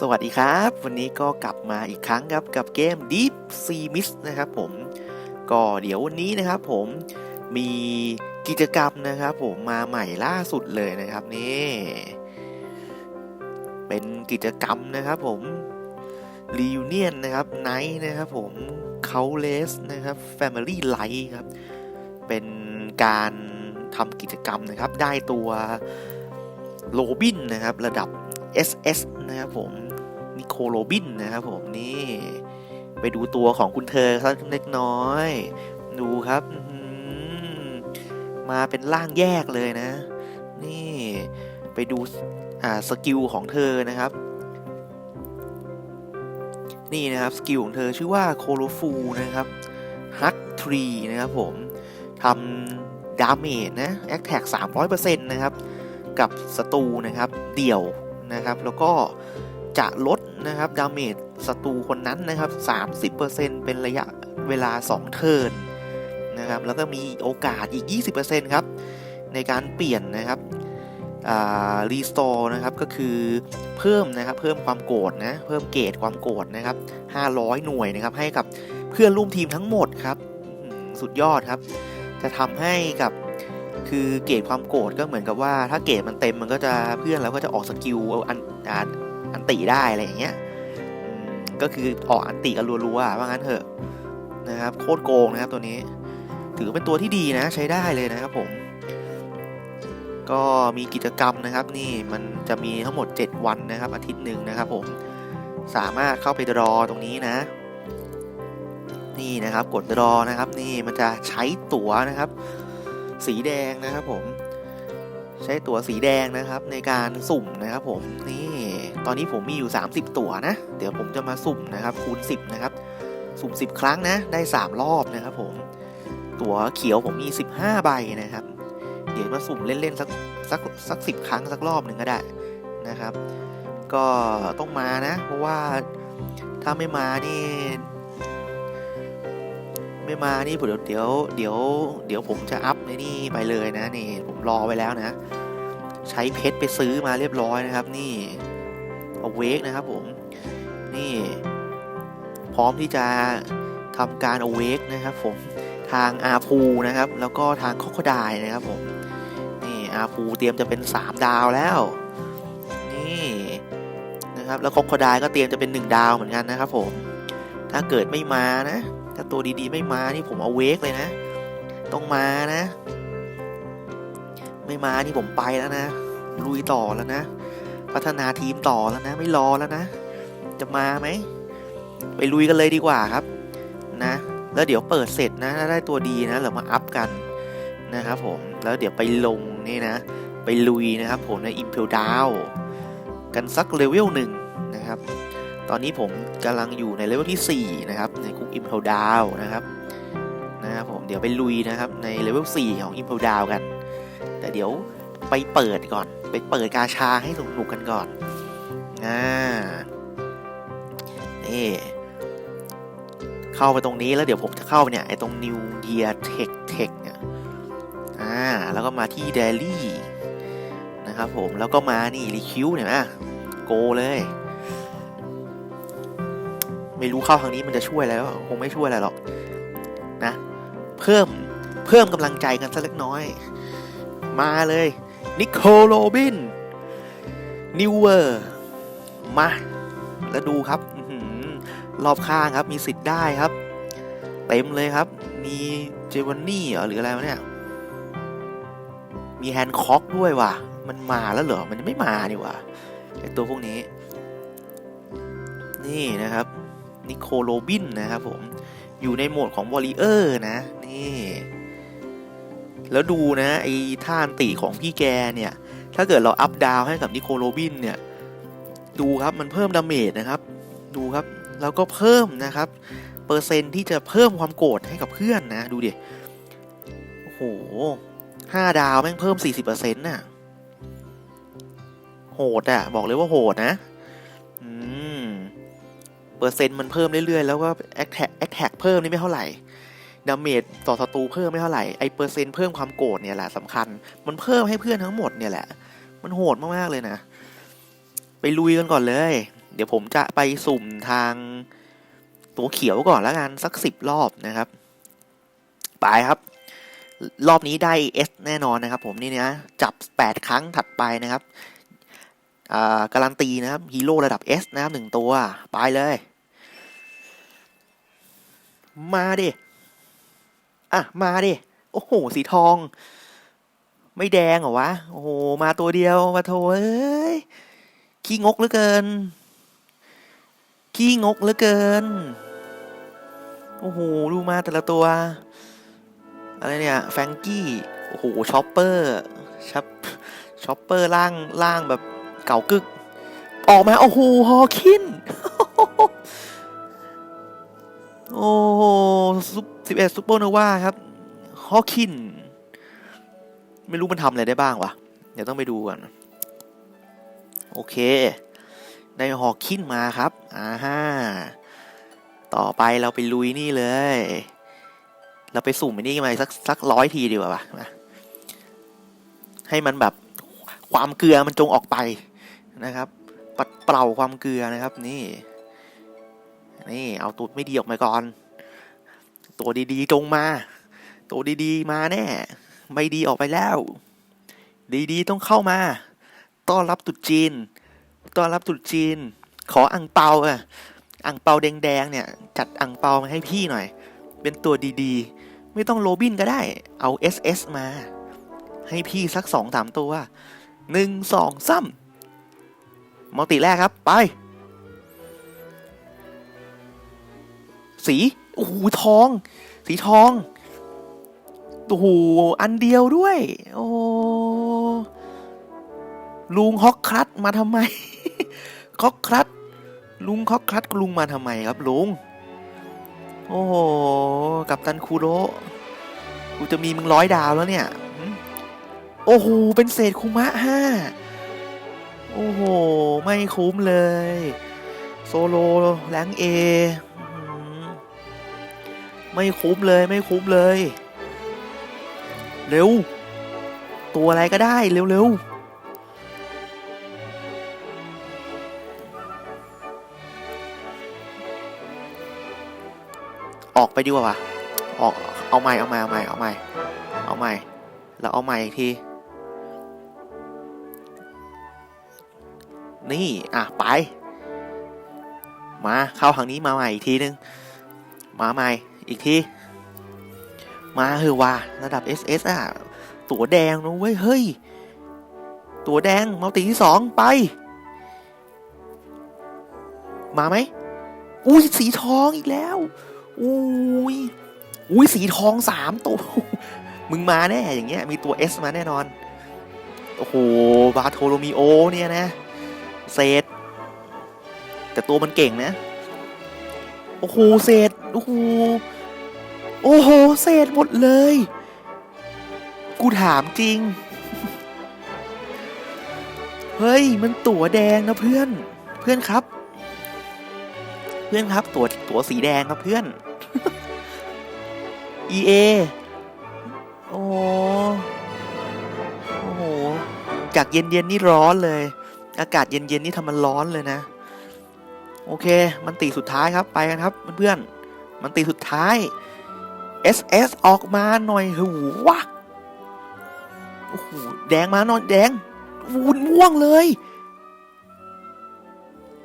สวัสดีครับ วันนี้ก็กลับมาอีกครั้งครับกับเกม Deep Sea Mist นะครับผม ก็เดี๋ยววันนี้นะครับผมมีกิจกรรมนะครับผมมาใหม่ล่าสุดเลยนะครับนี่เป็นกิจกรรมนะครับผม Reunion นะครับ Night นะครับผม c o u l e s นะครับ Family Light ครับ เป็นการทำกิจกรรมนะครับ ได้ตัวโรบินนะครับระดับ SS นะครับผม นิโคโรบินนะครับผมนี่ ไปดูตัวของคุณเธอสักเล็กน้อย ดูครับมาเป็นร่างแยกเลยนะ นี่ไปดูอ่าสกิลของเธอนะครับ นี่นะครับสกิลของเธอชื่อว่าโคโลฟูนะครับฮัตทรีนะครับผมทำดาเมจนะแอคแท็ก300%นะครับ กับศัตรูนะครับ เดี่ยวนะครับ แล้วก็ จะลดนะครับดาเมจศัตรูคนนั้นนะครับ 30%เป็นระยะเวลา 2 เทิร์นนะครับแล้วก็มีโอกาสอีก 20%ครับในการเปลี่ยนนะครับรีสโตร์นะครับก็คือเพิ่มนะครับเพิ่มความโกรธนะเพิ่มเกรดความโกรธนะครับ 500 หน่วยนะครับให้กับเพื่อนร่วมทีมทั้งหมดครับสุดยอดครับ จะทำให้กับคือเกรดความโกรธก็เหมือนกับว่า ถ้าเกรดมันเต็มมันก็จะเพื่อนเราก็จะออกสกิลเอาอัน อันติได้อะไรอย่างเงี้ยก็คือออกอันติกันรัวๆว่างั้นเถอะนะครับโคตรโกงนะครับตัวนี้ ถือเป็นตัวที่ดีนะใช้ได้เลยนะครับผม ก็มีกิจกรรมนะครับนี่มันจะมีทั้งหมด 7 วันนะครับ อาทิตย์หนึ่งนะครับผมสามารถเข้าไปรอตรงนี้นะ นี่นะครับกดรอนะครับ นี่มันจะใช้ตั๋วนะครับ สีแดงนะครับผม ใช้ตั๋วสีแดงนะครับในการสุ่มนะครับผมนี่ ตอนนี้ผมมีอยู่ 30 ตัวนะ เดี๋ยวผมจะมาสุ่มนะครับคูณ 10 นะครับ สุ่ม 10 ครั้งนะ ได้ 3 รอบนะครับผม ตัวเขียวผมมี 15 ใบนะครับ เดี๋ยวมาสุ่มเล่นๆสักสักสักสิบครั้งสักรอบหนึ่งก็ได้นะครับ ก็ต้องมานะ เพราะว่าถ้าไม่มานี่ ไม่มานี่เดี๋ยวเดี๋ยวเดี๋ยวเดี๋ยวผมจะอัพในนี่ไปเลยนะนี่ผมรอไว้แล้วนะ ใช้เพชรไปซื้อมาเรียบร้อยนะครับ นี่ เวกนะครับผม นี่พร้อมที่จะทำการเอาเวกนะครับผมทางอาพูนะครับ แล้วก็ทางคอกดายนะครับผม นี่อาพูเตรียมจะเป็น 3 ดาวแล้ว นี่นะครับ แล้วคอกดายก็เตรียมจะเป็น 1 ดาวเหมือนกันนะครับผม ถ้าเกิดไม่มานะ ถ้าตัวดีๆไม่มานี่ผมเอาเวกเลยนะ ต้องมานะ ไม่มานี่ผมไปแล้วนะ ลุยต่อแล้วนะ พัฒนาทีมต่อแล้วนะ ไม่รอแล้วนะ จะมาไหม ไปลุยกันเลยดีกว่าครับ นะ แล้วเดี๋ยวเปิดเสร็จนะถ้าได้ตัวดีนะเรามาอัพกันนะครับผม แล้วเดี๋ยวไปลงนี่นะ ไปลุยนะครับผมใน Impel Down กันสักเลเวลหนึ่งนะครับ ตอนนี้ผมกำลังอยู่ในเลเวลที่ 4 นะครับ ในคุก Impel Down นะครับนะครับผมเดี๋ยวไปลุยนะครับในเลเวล4ของ Impel Down กัน แต่เดี๋ยว ไปเปิดก่อน ไปเปิดกาชาให้สนุกกันก่อนอ่านี่เข้าไปตรงนี้แล้วเดี๋ยวผมจะเข้าไปเนี่ยไอ้ตรง New Year Tech Tech เนี่ยอ่าแล้วก็มาที่ Daily นะครับผมแล้วก็มานี่ Req เนี่ยนะโกเลย ไม่รู้เข้าทางนี้มันจะช่วยอะไรคงไม่ช่วยอะไรหรอกนะ เพิ่มเพิ่มกำลังใจกันสักเล็กน้อย มาเลย นิโคลโรบิน นิวเวอร์ มา แล้วดูครับรอบข้างครับ มีสิทธิ์ได้ครับ เต็มเลยครับ มีเจวันนี่หรืออะไรวะเนี่ย มีแฮนด์ค็อกด้วยว่ะ มันมาแล้วเหรอ มันไม่มานี่ว่ะไอตัวพวกนี้ นี่นะครับ นิโคลโรบินนะครับผม อยู่ในโหมดของวอลเลเยอร์นะ นี่ แล้วดูนะไอ้ท่านติของพี่แกเนี่ย ถ้าเกิดเราอัพดาวให้กับนิโคลโรบินเนี่ย ดูครับมันเพิ่มดาเมจนะครับ ดูครับแล้วก็เพิ่มนะครับ เปอร์เซ็นต์ที่จะเพิ่มความโกรธให้กับเพื่อนนะ ดูดิ โอ้โหห้าดาวแม่งเพิ่มสี่สิบเปอร์เซนต์น่ะ โหดอะ บอกเลยว่าโหดนะ อืม เปอร์เซ็นต์มันเพิ่มเรื่อยๆ แล้วก็แอคแท็กแอคแท็กเพิ่มนี่ไม่เท่าไหร่ ดาเมจต่อศัตรูเพิ่มไม่เท่าไหร่ไอเปอร์เซ็นต์เพิ่มความโกรธเนี่ยแหละสำคัญ มันเพิ่มให้เพื่อนทั้งหมดเนี่ยแหละ มันโหดมากๆเลยนะ ไปลุยกันก่อนเลย เดี๋ยวผมจะไปสุ่มทางตัวเขียวก่อนแล้วกันสักสิบรอบนะครับ ไปครับ รอบนี้ได้ S แน่นอนนะครับ ผมนี่นะจับ 8 ครั้งถัดไปนะครับอ่าการันตีนะครับฮีโร่ระดับ S นะครับหนึ่งตัว ไปเลย มาดิ อะ มาดิ โอ้โห สีทอง ไม่แดงเหรอวะ โอ้โห มาตัวเดียวมาโถเอ้ย ขี้งกเหลือเกิน ขี้งกเหลือเกิน โอ้โห ดูมาแต่ละตัว อะไรเนี่ย แฟงกี้ โอ้โห ชอปเปอร์ชับชอปเปอร์ล่างล่างแบบเก่ากึก ออกมา โอ้โห ฮอคิน โอ้โหซุป 11ซูเปอร์โนวาครับฮอคิน ไม่รู้มันทำอะไรได้บ้างวะ เดี๋ยวต้องไปดูกัน โอเค ได้ฮอคินมาครับอ่าฮ่าต่อไปเราไปลุยนี่เลย เราไปสุ่มนี่มาสักสักร้อยทีดีกว่าปะให้มันแบบความเกลือมันจงออกไปนะครับ ปัดเป่าความเกลือนะครับ นี่ นี่เอาตูดไม่ดีออกมาก่อน ตัวดีๆจงมา ตัวดีๆมาแน่ ไม่ดีออกไปแล้ว ดีๆต้องเข้ามา ต้อนรับตรุษจีน ต้อนรับตรุษจีน ขออังเปาอะอังเปาแดงๆเนี่ย จัดอังเปามาให้พี่หน่อย เป็นตัวดีๆ ไม่ต้องโรบินก็ได้ เอา SS มา ให้พี่สักสองสามตัวหนึ่งสองซ้ำมัลติแรกครับ ไป สีโอ้โหทอง สีทองโอ้โหอันเดียวด้วย โอ้ลุงฮอกครัตมาทำไมฮอกครัตลุงฮอกครัตลุงมาทำไมครับลุงโอ้โหกับตันคูโรกูจะมีมึงร้อยดาวแล้วเนี่ยโอ้โห เป็นเศษคุมะห้า โอ้โห ไม่คุ้มเลย โซโลแรงเอ ไม่คุ้มเลยไม่คุ้มเลย เร็ว ตัวอะไรก็ได้เร็วๆออกไปดีกว่าวะออกเอาใหม่เอาใหม่เอาใหม่เอาใหม่เอาใหม่แล้วเอาใหม่อีกทีนี่ อะ ไป มา เข้าทางนี้มาใหม่อีกทีนึง มาใหม่ อีกที มาเฮอว่าระดับ SS อะ ตัวแดงนะเว้ย เฮ้ย ตัวแดงมัลติที่สองไป มาไหม อุ้ยสีทองอีกแล้ว อุ้ย อุ้ยสีทองสามตัว มึงมาแน่อย่างเงี้ย มีตัว S มาแน่นอน โอ้โห บาโทโลมิโอเนี่ยนะ เศษ แต่ตัวมันเก่งนะ โอ้โห เศษ โอ้โหโอ้โห เศษหมดเลย กูถามจริง เฮ้ย มันตั๋วแดงนะเพื่อน เพื่อนครับ เพื่อนครับ ตั๋วตั๋วสีแดงครับเพื่อน EA โอ้โหโอ้โห จากเย็นเย็นนี่ร้อนเลย อากาศเย็นเย็นนี่ทำมันร้อนเลยนะ โอเค มันตีสุดท้ายครับ ไปกันครับเพื่อนๆ มันตีสุดท้าย SS ออกมาหน่อยหูวะโอ้โหแดงมาหน่อยแดงวุ้นม่วงเลย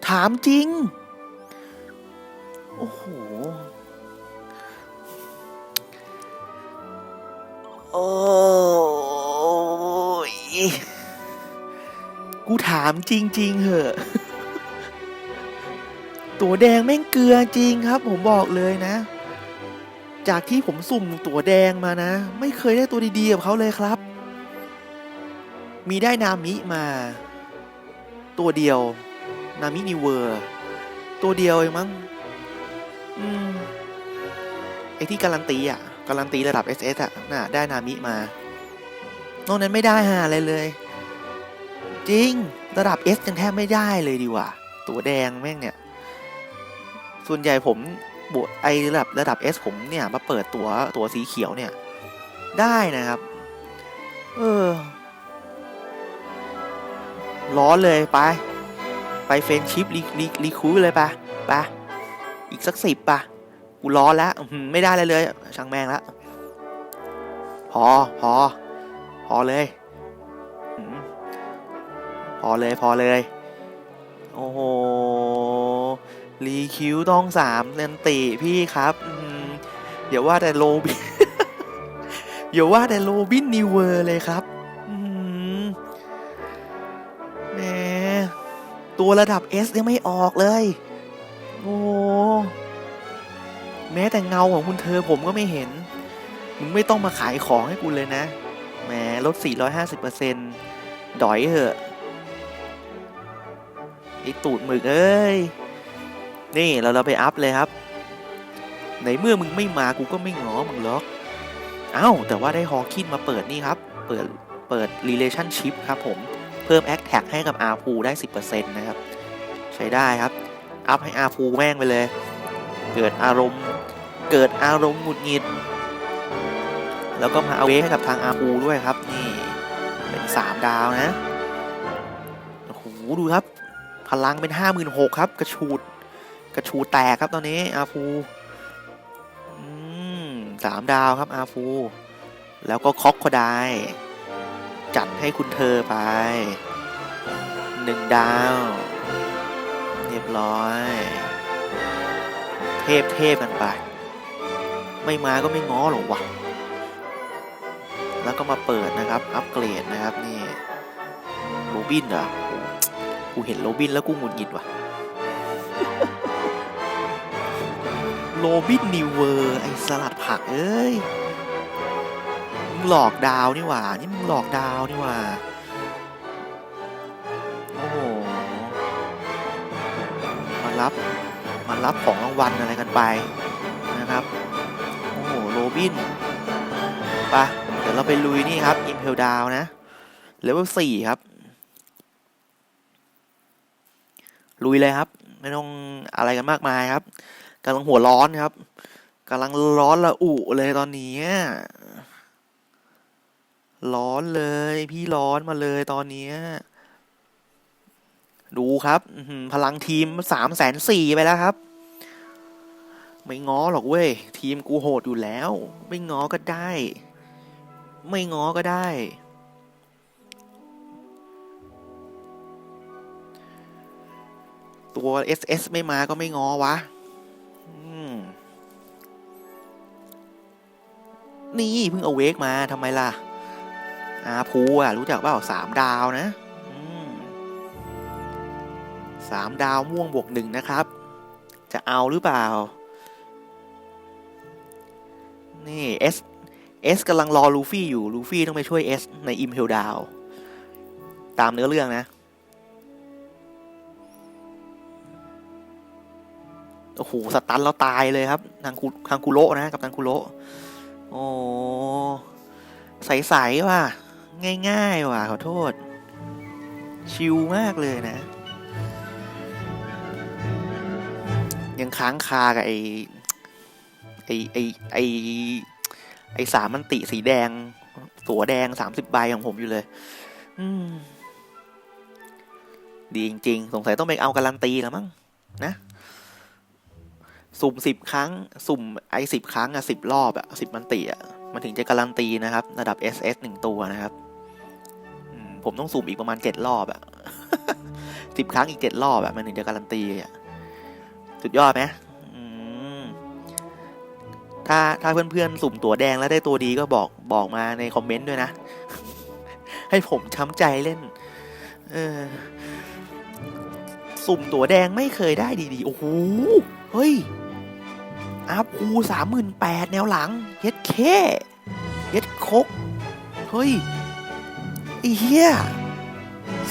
ถามจริง โอ้โหโอ้ยกูถามจริง ๆเหอะ ตัวแดงแม่งเกลือจริงครับ ผมบอกเลยนะ จากที่ผมสุ่มตัวแดงมานะ ไม่เคยได้ตัวดีๆกับเขาเลยครับ มีได้นามิมา ตัวเดียว นามินิเวอร์ ตัวเดียวเองมั้งอืมไอที่การันตีอะการันตีระดับ SS อะน่ะได้นามิมา นอกนั้นไม่ได้หาอะไรเลย จริงระดับ S ยังแทบไม่ได้เลยดีกว่าตัวแดงแม่งเนี่ย ส่วนใหญ่ผมบวไอระดับระดับ S ผมเนี่ยมาเปิดตัวตัวสีเขียวเนี่ย ได้นะครับ เออ ร้อนเลยไป ไปเฟนชิพรีรีรีคูเลยปะปะอีกสักสิบปะกูร้อนแล้วไม่ได้เลยเลย ช่างแม่งละพอพอ พอเลยพอเลยพอเลย โอ้โห รีคิวต้องสามเนนติพี่ครับอื้อหือเดี๋ยวว่าแต่โรบินเดี๋ยวว่าแต่โรบินนิเวอร์เลยครับแหมตัวระดับ S ยังไม่ออกเลย โอ้แม้แต่เงาของคุณเธอผมก็ไม่เห็น มึงไม่ต้องมาขายของให้กูเลยนะ แหมลด 450%ดอยเหอะไอตูดหมึกเอ้ย นี่เราเราไปอัพเลยครับในเมื่อมึงไม่มากูก็ไม่ง้อมึงหรอกเอ้าแต่ว่าได้ฮอคินมาเปิดนี่ครับ เปิดเปิด relationship ครับผมเพิ่ม a c t a g ให้กับ r พูได้ 10%นะครับ ใช้ได้ครับ อัพให้ r พูแม่งไปเลย เกิดอารมณ์เกิดอารมณ์หงุดหงิด แล้วก็มาเอาเวให้กับทาง r พูด้วยครับ นี่ เป็น 3 ดาวนะโอ้โหดูครับ พลังเป็น 56,000 ครับ กระชูด กระชูแตกครับตอนนี้ r พูอืมสามดาวครับ r พูแล้วก็คอกโคไดจัดให้คุณเธอไปหนึ่งดาว เรียบร้อย เทพเทพกันไป ไม่มาก็ไม่ง้อหรอกวะแล้วก็มาเปิดนะครับ อัปเกรดนะครับนี่โรบินเหรออ้กูเห็นโรบินแล้วกูหงุดหงิดว่ะ โรบินนิวเวอร์ไอสลัดผักเอ้ยมึงหลอกดาวนี่หว่า นี่มึงหลอกดาวนี่หว่า โอ้โห มารับ มารับของรางวัลอะไรกันไปนะครับ โอ้โห โรบินไปะเดี๋ยวเราไปลุยนี่ครับ อิมเพลดาวนะ เลเวลสี่ครับ ลุยเลยครับ ไม่ต้องอะไรกันมากมายครับ กำลังหัวร้อนครับกำลังร้อนละอุเลยตอนนี้ ร้อนเลย พี่ร้อนมาเลยตอนนี้ดูครับพลังทีมสามแสนสี่ไปแล้วครับ ไม่ง้อหรอกเว้ย ทีมกูโหดอยู่แล้ว ไม่ง้อก็ได้ ไม่ง้อก็ได้ ตัว SS ไม่มาก็ไม่ง้อวะ นี่เพิ่งเอาเวกมาทำไมล่ะ อาภูอะ รู้จักเปล่าสามดาวนะสามดาวม่วงบวกหนึ่งนะครับ จะเอาหรือเปล่า นี่ S S กำลังรอลูฟี่อยู่ ลูฟี่ต้องไปช่วย S ในอิมเพลดาว ตามเนื้อเรื่องนะ โอ้โหสตันแล้วตายเลยครับทางคูทางคุโระนะกับทางคุโระโอ้ใสๆว่ะ ง่ายๆว่ะขอโทษ ชิลมากเลยนะ ยังค้างคากับไอไอไอไอไอสามมันติสีแดง ตัวแดงสามสิบใบของผมอยู่เลย อืม ดีจริง ๆ สงสัยต้องไปเอาการันตีแล้วมั้งนะ สุ่มสิบครั้ง สุ่มไอ้สิบครั้งอะสิบรอบอะสิบมันติอะมันถึงจะการันตีนะครับ ระดับ SS หนึ่งตัวนะครับผมต้องสุ่มอีกประมาณเจ็ดรอบอะสิบครั้งอีกเจ็ดรอบอะมันถึงจะการันตีอะสุดยอดไหมมถ้าถ้าเพื่อนๆ สุ่มตัวแดงแล้วได้ตัวดีก็บอกบอกมาในคอมเมนต์ด้วยนะ ให้ผมช้ำใจเล่น เออ สุ่มตัวแดงไม่เคยได้ดีๆ โอ้โห เฮ้ย อาภูสามหมื่นแปดแนวหลังเฮ็ดเคเฮ็ดคก เฮ้ยไอ้เหี้ย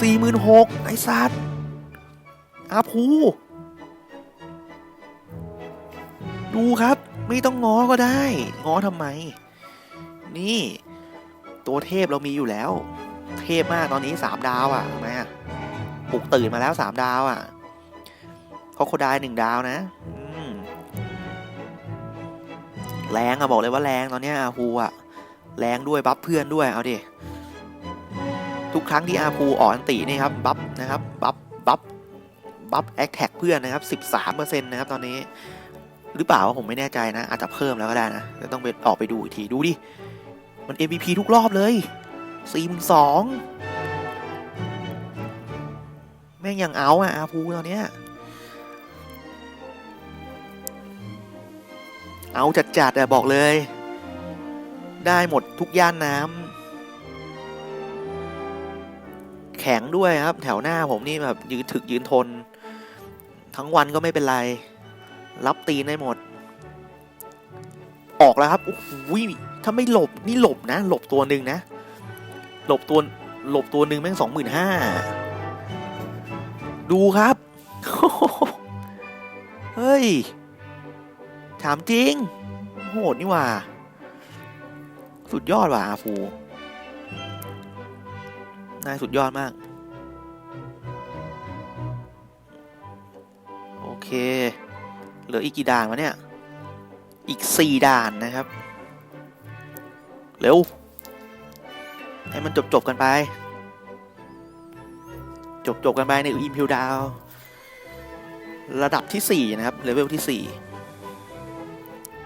สี่หมื่นหกไอ้สัตว์อาภูดูครับ ไม่ต้องง้อก็ได้ ง้อทำไม นี่ ตัวเทพเรามีอยู่แล้ว เทพมากตอนนี้สามดาวอะ่ะทำไมอะปลุกตื่นมาแล้วสามดาวอะ่ะเขาโคดายหนึ่งดาวนะอื แรงอะบอกเลยว่าแรงตอนนี้อาภูอะแรงด้วยบัฟเพื่อนด้วยเอาดิทุกครั้งที่อาภูออกอันตินี่ครับบัฟนะครับบัฟบัฟอัพแอคแท็กเพื่อนนะครับ13%นะครับตอนนี้หรือเปล่าผมไม่แน่ใจนะ อาจจะเพิ่มแล้วก็ได้นะจะต้องไปออกไปดูอีกทีดูดิ มัน MVP ทุกรอบเลย42แม่งยังเอาอะอาภูตอนเนี้ย เอาจัดๆอะบอกเลย ได้หมดทุกย่านน้ำแข็งด้วยครับ แถวหน้าผมนี่แบบยืนถึกยืนทน ทั้งวันก็ไม่เป็นไร รับตีนได้หมด ออกแล้วครับโอ้โหถ้าไม่หลบนี่หลบนะ หลบตัวหนึ่งนะ หลบตัวหลบตัวหนึ่งแม่งสองหมื่นห้าดูครับ เฮ้ย ถามจริง โหดนี่ว่า สุดยอดว่ะอาฟูนายสุดยอดมาก โอเค เหลืออีกกี่ด่านวะเนี่ย อีกสี่ด่านนะครับ เร็ว ให้มันจบจบกันไป จบจบกันไปในอิมพิวดาว ระดับที่สี่นะครับ เลเวลที่สี่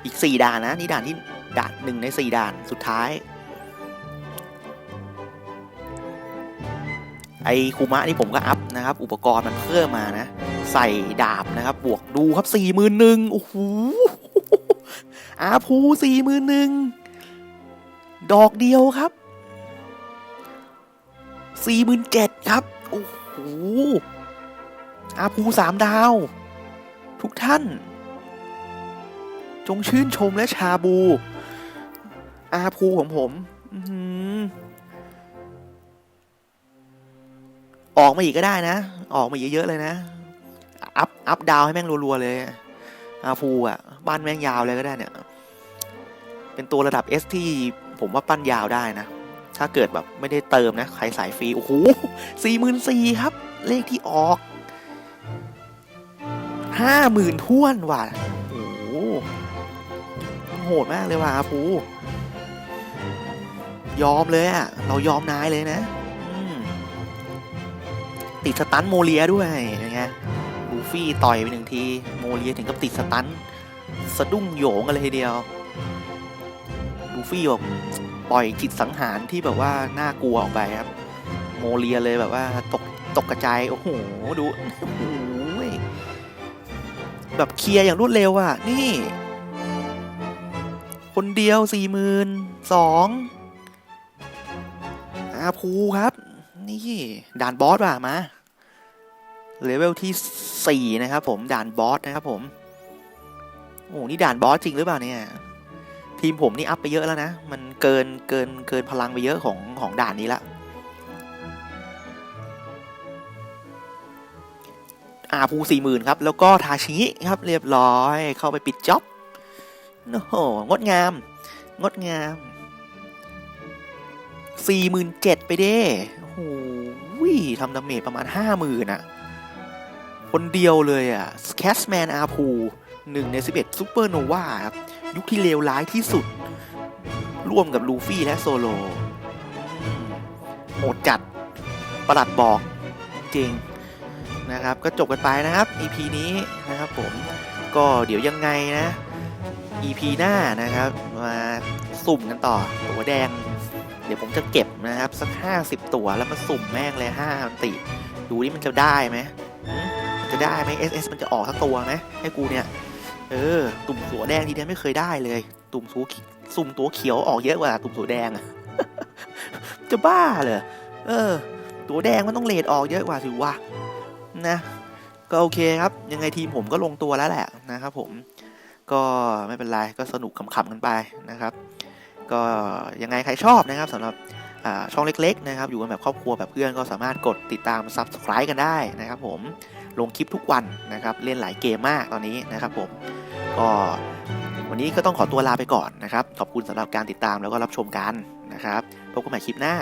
อีกสี่ด่านนะ นี่ด่านที่ด่านหนึ่งในสี่ด่านสุดท้าย ไอคูมะนี่ผมก็อัพนะครับ อุปกรณ์มันเพิ่มมานะ ใส่ดาบนะครับ บวกดูครับสี่หมื่นหนึ่งโอ้โหอาภูสี่หมื่นหนึ่งดอกเดียวครับสี่หมื่นเจ็ดครับ โอ้โหอาภูสามดาว ทุกท่าน จงชื่นชมและชาบู อาภูของผมออกมาอีกก็ได้นะ ออกมาเยอะๆเลยนะ อัพ อัพดาวให้แม่งรัวๆเลย อาภูอะ บ้านแม่งยาวเลยก็ได้เนี่ย เป็นตัวระดับ S ที่ผมว่าปั้นยาวได้นะ ถ้าเกิดแบบไม่ได้เติมนะ ใครสายฟรี โอ้โหสี่หมื่นสี่ครับ เลขที่ออกห้าหมื่นท้วนว่ะ หดมากเลยว่ะอาภูยอมเลยอะเรายอมนายเลยนะติดสตันโมเลียด้วยยังไงลูฟี่ต่อยไปหนึ่งทีโมเลียถึงกับติดสตันสะดุ้งโหยงกันเลยทีเดียวลูฟี่แบบปล่อยจิตสังหารที่แบบว่าน่ากลัวออกไปครับ โมเลียเลยแบบว่าตกตกกระจายโอ้โหดูโอ้โหแบบเคลียร์อย่างรวดเร็วอะ นี่ คนเดียวสี่หมื่นสองอาภูครับ นี่ด่านบอสว่ะมาเลเวลที่สี่นะครับผมด่านบอสนะครับผมโอ้นี่ด่านบอสจริงหรือเปล่าเนี่ย ทีมผมนี่อัพไปเยอะแล้วนะ มันเกินเกินเกินพลังไปเยอะของของด่านนี้ละอาภูสี่หมื่นครับ แล้วก็ทาชิครับ เรียบร้อยเข้าไปปิดจ็อบ โอ้โหงดงาม งดงามสี่หมื่นเจ็ดไปเด้โอ้โหทำดาเมจประมาณห้าหมื่นอะคนเดียวเลยอะแคสแมนอาพูหนึ่งในสิบเอ็ดซูเปอร์โนวาครับ ยุคที่เลวร้ายที่สุด ร่วมกับลูฟี่และโซโลอืมโหดจัดประหลัดบอกจริงนะครับ ก็จบกันไปนะครับ EP นี้นะครับผมก็เดี๋ยวยังไงนะ EP หน้านะครับ มาสุ่มกันต่อ ตัวแดง เดี๋ยวผมจะเก็บนะครับ สัก 50 ตัวแล้วมาสุ่มแม่งเลย5อันติ ดูนี่มันจะได้ไหมจะได้ไหม SS มันจะออกสักตัวไหมให้กูเนี่ย เออ ตุ่มตัวแดงทีเดียวไม่เคยได้เลย ตุ่มสูสุ่มตัวเขียวออกเยอะกว่าตุ่มตัวแดงอะจะบ้าเลยเออ ตัวแดงมันต้องเลดออกเยอะกว่าสิวะนะ ก็โอเคครับ ยังไงทีมผมก็ลงตัวแล้วแหละนะครับผม ก็ไม่เป็นไรก็สนุกขำๆกันไปนะครับ ก็ยังไงใครชอบนะครับสำหรับช่องเล็กๆนะครับอยู่กันแบบครอบครัวแบบเพื่อนก็สามารถกดติดตาม Subscribe กันได้นะครับผมลงคลิปทุกวันนะครับเล่นหลายเกมมากตอนนี้นะครับผมก็วันนี้ก็ต้องขอตัวลาไปก่อนนะครับ ขอบคุณสำหรับการติดตามแล้วก็รับชมกันนะครับพบกันใหม่คลิปหน้า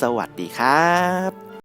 สวัสดีครับ